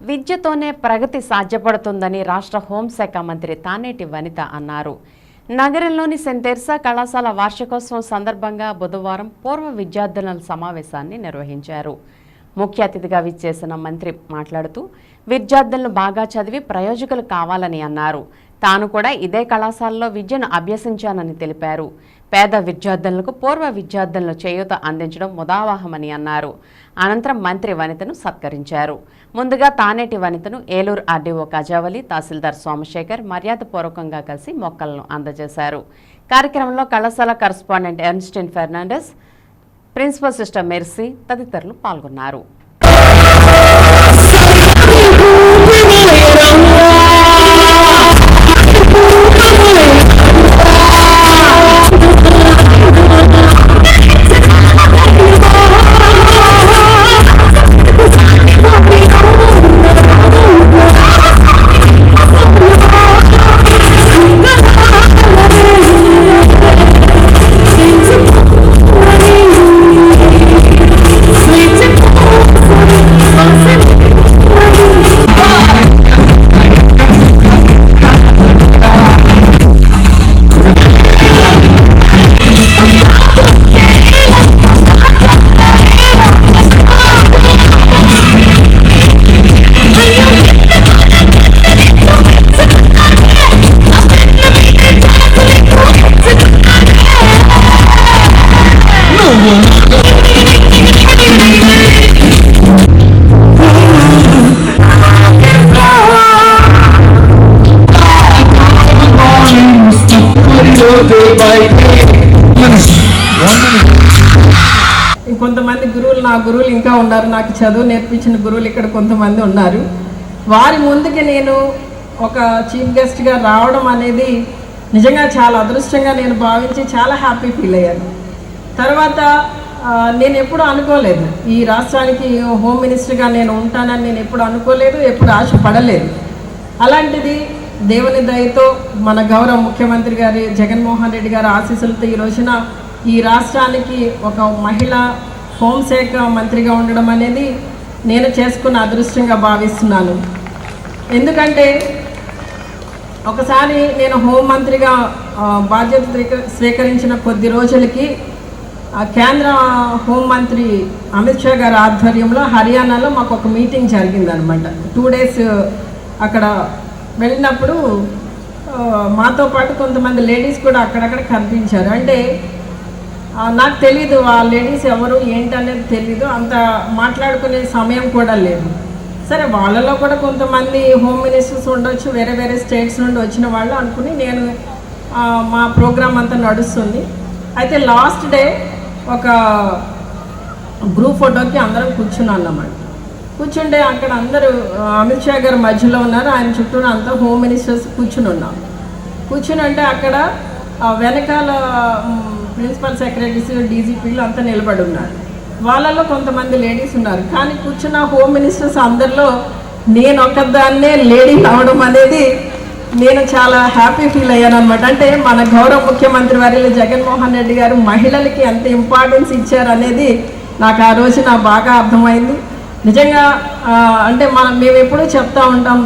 విద్యతోనే ప్రగతి సాధ్యపడుతుందని రాష్ట్ర హోంశాఖ మంత్రి తానేటి వనిత అన్నారు. నగరంలోని సెంతెర్సా కళాశాల వార్షికోత్సవం సందర్భంగా బుధవారం పూర్వ విద్యార్థినుల సమావేశాన్ని నిర్వహించారు. ముఖ్య అతిథిగా విచ్చేసిన మంత్రి మాట్లాడుతూ విద్యార్థులను బాగా చదివి ప్రయోజకులు కావాలని అన్నారు. తాను కూడా ఇదే కళాశాలలో విద్యను అభ్యసించానని తెలిపారు. పేద విద్యార్థులకు పూర్వ విద్యార్థులను చేయూత అందించడం ముదావాహమని అన్నారు. అనంతరం మంత్రి వనితను సత్కరించారు. ముందుగా తానేటి వనితను ఏలూరు ఆర్డీఓ కజావలి తహసీల్దార్ సోమశేఖర్ మర్యాదపూర్వకంగా కలిసి మొక్కలను అందజేశారు. కార్యక్రమంలో కళాశాల correspondent Ernestine Fernandes principal sister Mercy తదితరులు పాల్గొన్నారు. కొంతమంది గురువులు నా గురువులు ఇంకా ఉన్నారు నాకు చదువు నేర్పించిన గురువులు ఇక్కడ కొంతమంది ఉన్నారు. వారి ముందుకి నేను ఒక చీఫ్ గెస్ట్గా రావడం అనేది నిజంగా చాలా అదృష్టంగా నేను భావించి చాలా హ్యాపీ ఫీల్ అయ్యాను. తర్వాత నేను ఎప్పుడు అనుకోలేదు. ఈ రాష్ట్రానికి హోమ్ మినిస్టర్గా నేను ఉంటానని నేను ఎప్పుడు అనుకోలేదు ఎప్పుడు ఆశపడలేదు అలాంటిది దేవుని దయతో మన గౌరవ ముఖ్యమంత్రి గారి జగన్మోహన్ రెడ్డి గారి ఆశీస్సులతో ఈ రోజున ఈ రాష్ట్రానికి ఒక మహిళ హోంశాఖ మంత్రిగా ఉండడం అనేది నేను చేసుకున్న అదృష్టంగా భావిస్తున్నాను. ఎందుకంటే ఒకసారి నేను హోంమంత్రిగా బాధ్యత స్వీకరించిన కొద్ది రోజులకి కేంద్ర హోంమంత్రి అమిత్ షా గారి ఆధ్వర్యంలో హర్యానాలో మాకు ఒక మీటింగ్ జరిగిందనమాట టూ డేస్ అక్కడ వెళ్ళినప్పుడు మాతో పాటు కొంతమంది లేడీస్ కూడా అక్కడక్కడ కనిపించారు. అంటే నాకు తెలీదు ఆ లేడీస్ ఎవరు ఏంటి అనేది తెలీదు. అంత మాట్లాడుకునే సమయం కూడా లేదు. సరే వాళ్ళలో కూడా కొంతమంది హోమ్ మినిస్టర్స్ ఉండొచ్చు వేరే వేరే స్టేట్స్ నుండి వచ్చిన వాళ్ళు అనుకుని నేను మా ప్రోగ్రామ్ అంతా నడుస్తుంది. అయితే లాస్ట్ డే ఒక గ్రూప్ ఫోటోకి అందరం కూర్చున్నాను అన్నమాట కూర్చుంటే అక్కడ అందరూ అమిత్ షా గారు మధ్యలో ఉన్నారు. ఆయన చుట్టూ అంతా హోమ్ మినిస్టర్స్ కూర్చుని ఉన్నాం. కూర్చుని అంటే అక్కడ వెనకాల ప్రిన్సిపల్ సెక్రటరీస్ డీజీపీలు అంతా నిలబడి ఉన్నారు. వాళ్ళలో కొంతమంది లేడీస్ ఉన్నారు. కానీ కూర్చున్న హోమ్ మినిస్టర్స్ అందరిలో నేను ఒక్కదాన్నే లేడీ అవడం అనేది నేను చాలా హ్యాపీ ఫీల్ అయ్యాను అనమాట అంటే మన గౌరవ ముఖ్యమంత్రి వర్యులు జగన్మోహన్ రెడ్డి గారు మహిళలకి ఎంత ఇంపార్టెన్స్ ఇచ్చారనేది నాకు ఆ రోజు నాకు బాగా అర్థమైంది. నిజంగా అంటే మనం మేము ఎప్పుడూ చెప్తా ఉంటాం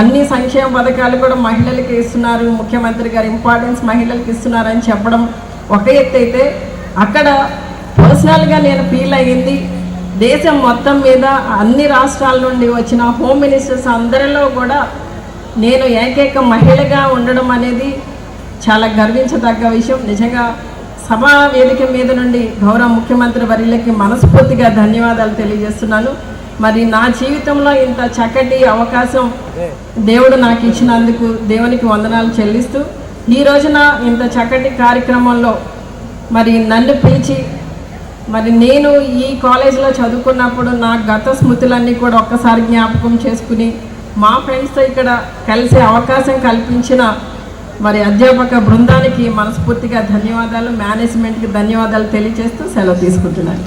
అన్ని సంక్షేమ పథకాలు కూడా మహిళలకి ఇస్తున్నారు. ముఖ్యమంత్రి గారు ఇంపార్టెన్స్ మహిళలకి ఇస్తున్నారని చెప్పడం ఒక ఎత్తు అయితే అక్కడ పర్సనల్గా నేను ఫీల్ అయ్యింది. దేశం మొత్తం మీద అన్ని రాష్ట్రాల నుండి వచ్చిన హోమ్ మినిస్టర్స్ అందరిలో కూడా నేను ఏకైక మహిళగా ఉండడం అనేది చాలా గర్వించదగ్గ విషయం. నిజంగా సభా వేదిక మీద నుండి గౌరవ ముఖ్యమంత్రి వర్యులకి మనస్ఫూర్తిగా ధన్యవాదాలు తెలియజేస్తున్నాను. మరి నా జీవితంలో ఇంత చక్కటి అవకాశం దేవుడు నాకు ఇచ్చినందుకు దేవునికి వందనాలు చెల్లిస్తూ ఈ రోజున ఇంత చక్కటి కార్యక్రమంలో మరి నన్ను పిలిచి మరి నేను ఈ కాలేజీలో చదువుకున్నప్పుడు నా గత స్మృతులన్నీ కూడా ఒక్కసారి జ్ఞాపకం చేసుకుని మా ఫ్రెండ్స్తో ఇక్కడ కలిసే అవకాశం కల్పించిన మరి అధ్యాపక బృందానికి మనస్ఫూర్తిగా ధన్యవాదాలు మేనేజ్మెంట్కి ధన్యవాదాలు తెలియజేస్తూ సెలవు తీసుకుంటున్నాను.